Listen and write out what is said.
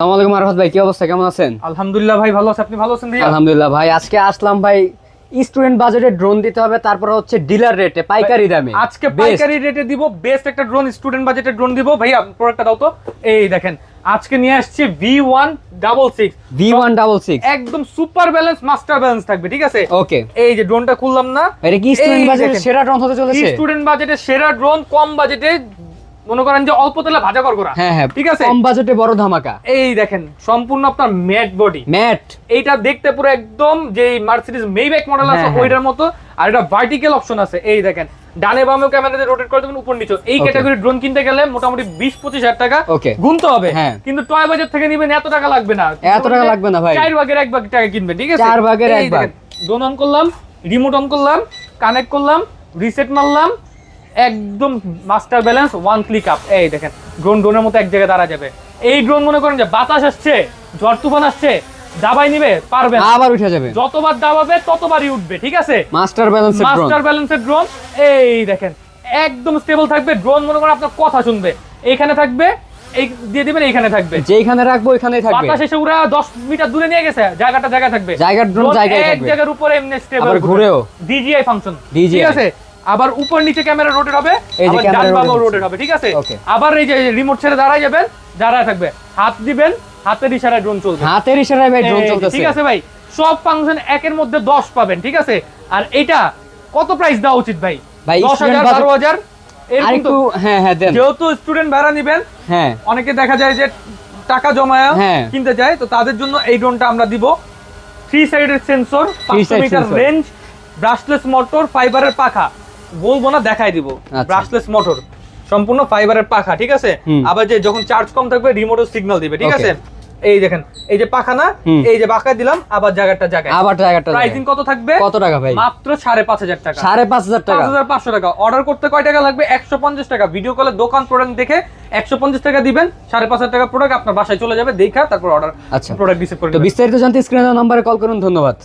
আসসালামু আলাইকুম আরফাত ভাই কি অবস্থা? কেমন আছেন? আলহামদুলিল্লাহ ভাই ভালো আছে। আপনি ভালো আছেন ভাইয়া? আলহামদুলিল্লাহ ভাই আজকে আসলাম ভাই স্টুডেন্ট বাজেটে ড্রোন দিতে হবে তারপর হচ্ছে ডিলার রেটে পাইকারি দামে। আজকে পাইকারি রেটে দিব বেস্ট একটা ড্রোন স্টুডেন্ট বাজেটের ড্রোন দিব। ভাইয়া প্রোডাক্টটা দাও তো। এই দেখেন আজকে নিয়ে আসছি V one double six V one double six একদম সুপার ব্যালেন্স মাস্টার ব্যালেন্স থাকবে ঠিক আছে? ওকে এই যে ড্রোনটা খুললাম না এটা কি স্টুডেন্ট বাজেটে সেরা ড্রোন হতে চলেছে? স্টুডেন্ট বাজেটে সেরা ড্রোন কম বাজেটে মনে করেন যে অল্প তেলে ভাজা কর করা হ্যাঁ হ্যাঁ। ঠিক আছে? কম বাজেটে বড় ধামাকা। এই দেখেন সম্পূর্ণ আপনার ম্যাট বডি। ম্যাট। এইটা দেখতে পুরো একদম যে মার্সিডিজ মেইব্যাক মডেল আছে হ্যাঁ, হ্যাঁ। ওইটার মতো। আর এটা ভার্টিক্যাল অপশন আছে। এই দেখেন ডানে বামে রোটেট করে দেবেন উপর নিচে। এই ক্যাটাগরি ড্রোন কিনতে গেলে মোটামুটি বিশ পঁচিশ হাজার টাকা গুনতে হবে। হ্যাঁ। কিন্তু টয় বাজার থেকে নিবেন এত টাকা লাগবে না। এত টাকা লাগবে না ভাই। চার ভাগের এক ভাগ টাকা কিনবেন ঠিক আছে? চার ভাগের এক ভাগ। ড্রোন অন করলাম রিমোট অন করলাম কানেক্ট করলাম রিসেট মারলাম একদম master balance one click up এই দেখেন ড্রোন ড্রোনের মতো এক জায়গায় দাঁড়া যাবে। এই ড্রোন মনে করেন যে বাতাস আসছে ঝড় তুফান আসছে দাবাই নিবে পারবে আবার উঠে যাবে। যতবার দাবাবে ততবারই উঠবে ঠিক আছে? মাস্টার ব্যালেন্সের ড্রোন মাস্টার ব্যালেন্সের ড্রোন এই দেখেন একদম স্টেবল থাকবে। ড্রোন মনে করেন আপনার কথা শুনবে। এইখানে থাকবে এই দিয়ে দিবেন এইখানে থাকবে। যেখানে রাখব ওইখানেই থাকবে। বাতাস এসে উড়া 10 মিটার দূরে নিয়ে গেছে জায়গাটা জায়গা থাকবে। জায়গার drone Drone জায়গায় এক জায়গার উপরে এমনি স্টেবল ঘুরেও। ডিজিআই ফাংশন ঠিক আছে? আবার উপর নিচে ক্যামেরা রোটেট হবে এই যে আবার ডান বামও রোটেট হবে ঠিক আছে? আবার এই যে রিমোট ছেড়ে দাঁড়ায় যাবেন দাঁড়ায় থাকবে। হাত দিবেন হাতের ইশারায় ড্রোন চলবে। হাতের ইশারায় ভাই ড্রোন চলতেছে। ঠিক আছে ভাই? সব ফাংশন একের মধ্যে 10 পাবেন ঠিক আছে? আর এটা কত প্রাইস দেওয়া উচিত ভাই? ভাই, 10000 12000 আর এরকম একটু তো হ্যাঁ হ্যাঁ দেন। যেহেতু স্টুডেন্ট ভাড়া নেবেন হ্যাঁ। অনেকে দেখা যায় যে টাকা জমায় হ্যাঁ। কিনতে যায় তো তাদের জন্য এই ড্রোনটা আমরা দিব। থ্রি সাইডের সেন্সর পাঁচশো মিটার রেঞ্জ ব্রাশলেস মোটর ফাইবারের পাখা। বলব না দেখাই দিব। আচ্ছা। ব্রাশলেস মোটর সম্পূর্ণ ফাইবারের পাখা ঠিক আছে? আবার যে যখন চার্জ কম থাকবে রিমোটও সিগন্যাল দিবে ঠিক আছে? এই দেখেন এই যে পাখা না এই যে পাখা দিলাম আবার জায়গাটা জায়গায়। আবার জায়গাটা প্রাইসিং কত থাকবে? কত টাকা ভাই? মাত্র সাড়ে পাঁচ হাজার টাকা। সাড়ে পাঁচ হাজার টাকা। পাঁচ হাজার পাঁচশো টাকা। অর্ডার করতে কয় টাকা লাগবে? একশো পঞ্চাশ টাকা। ভিডিও কলে দোকান প্রোডাক্ট দেখে একশো পঞ্চাশ টাকা দিবেন। সাড়ে পাঁচ হাজার টাকা প্রোডাক্ট আপনার বাসায় চলে যাবে দেখা তারপর অর্ডার আচ্ছা। প্রোডাক্ট রিসিভ করে তো বিস্তারিত জানতে স্ক্রিনে নাম্বারে কল করুন ধন্যবাদ।